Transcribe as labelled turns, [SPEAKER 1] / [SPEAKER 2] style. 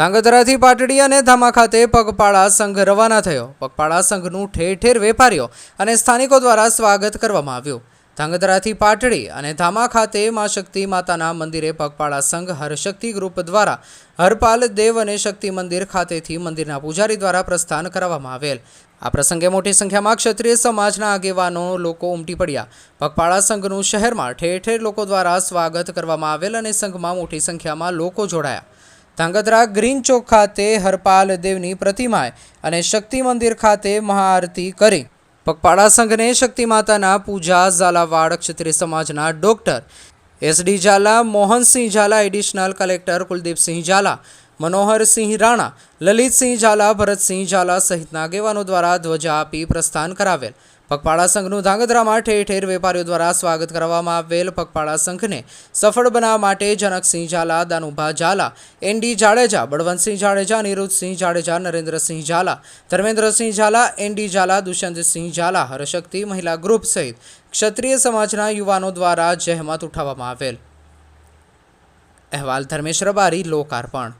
[SPEAKER 1] ધાંગધ્રાથી પાટડી અને ધામા ખાતે પગપાળા સંઘ રવાના થયો. પગપાળા સંઘનું ઠેર ઠેર વેપારીઓ અને સ્થાનિકો દ્વારા સ્વાગત કરવામાં આવ્યું. ધાંગધ્રાથી પાટડી અને ધામા ખાતે મા શક્તિ માતાના મંદિરે પગપાળા સંઘ હરશક્તિ ગ્રુપ દ્વારા હરપાલ દેવ અને શક્તિ મંદિર ખાતેથી મંદિરના પૂજારી દ્વારા પ્રસ્થાન કરાવવામાં આવેલ. આ પ્રસંગે મોટી સંખ્યામાં ક્ષત્રિય સમાજના આગેવાનો લોકો ઉમટી પડ્યા. પગપાળા સંઘનું શહેરમાં ઠેર ઠેર લોકો દ્વારા સ્વાગત કરવામાં આવેલ અને સંઘમાં મોટી સંખ્યામાં લોકો જોડાયા. ધાંગધ્રા ગ્રીન ચોક ખાતે હરપાલ દેવની પ્રતિમાએ અને શક્તિ મંદિર ખાતે મહાઆરતી કરી. પગપાળા સંઘને શક્તિ માતાના પૂજા ઝાલાવાડ ક્ષત્રિય સમાજના doctor S D Zala, Mohansinh Zala, additional collector Kuldeepsinh Zala, Manoharsinh Rana, Lalitsinh Zala, Bharatsinh Zala સહિતના આગેવાનો દ્વારા ધ્વજા આપી પ્રસ્થાન કરાવેલ. પગપાળા સંઘનું ધાંગધ્રામાં ઠેર ઠેર વેપારીઓ દ્વારા સ્વાગત કરવામાં આવેલ પગપાળા સંઘને સફળ બનાવવા માટે જનકસિંહ ઝાલા, દાનુભા ઝાલા એનડી જાડેજા, બળવંતસિંહ જાડેજા નિરુદ્ધસિંહ જાડેજા, નરેન્દ્રસિંહ ઝાલા, ધર્મેન્દ્રસિંહ ઝાલા એનડી ઝાલા, દુષ્યંતસિંહ ઝાલા, હરશક્તિ મહિલા ગ્રુપ સહિત ક્ષત્રિય સમાજના યુવાનો દ્વારા જહેમત ઉઠાવવામાં આવેલ. અહેવાલ ધર્મેશ રબારી, લોકાર્પણ.